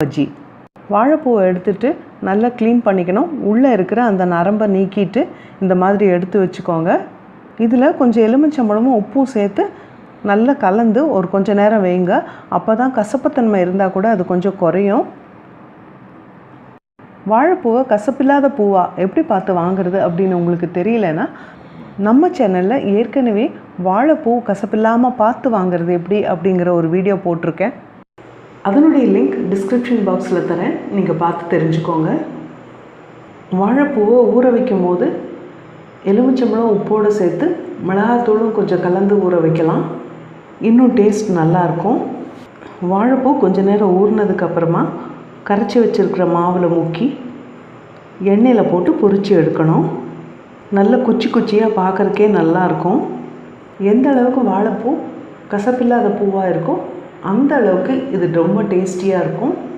பஜ்ஜி வாழைப்பூவை எடுத்துட்டு நல்லா க்ளீன் பண்ணிக்கணும். உள்ளே இருக்கிற அந்த நரம்பை நீக்கிட்டு இந்த மாதிரி எடுத்து வச்சுக்கோங்க. இதில் கொஞ்சம் எலுமிச்சம்பழமும் உப்பும் சேர்த்து நல்லா கலந்து ஒரு கொஞ்ச நேரம் வைங்க. அப்போ தான் கசப்புத்தன்மை இருந்தால் கூட அது கொஞ்சம் குறையும். வாழைப்பூவை கசப்பில்லாத பூவா? எப்படி பார்த்து வாங்குறது அப்படின்னு உங்களுக்கு தெரியலனா நம்ம சேனலில் ஏற்கனவே வாழைப்பூ கசப்பில்லாமல் பார்த்து வாங்குறது எப்படி அப்படிங்கிற ஒரு வீடியோ போட்டிருக்கேன். அதனுடைய லிங்க் டிஸ்கிரிப்ஷன் பாக்ஸில் தரேன். நீங்கள் பார்த்து தெரிஞ்சுக்கோங்க. வாழைப்பூவை ஊற வைக்கும் போது எலுமிச்சம்பழம் உப்போடு சேர்த்து மிளகாத்தூளும் கொஞ்சம் கலந்து ஊற வைக்கலாம். இன்னும் டேஸ்ட் நல்லாயிருக்கும். வாழைப்பூ கொஞ்சம் நேரம் ஊறினதுக்கப்புறமா கரைச்சி வச்சுருக்கிற மாவில் முக்கி எண்ணெயில் போட்டு பொரித்து எடுக்கணும். நல்ல குச்சி குச்சியாக பார்க்குறக்கே நல்லாயிருக்கும். எந்த அளவுக்கு வாழைப்பூ கசப்பில்லாத பூவாக இருக்கோ அந்த அளவுக்கு இது ரொம்ப டேஸ்டியாக இருக்கும்.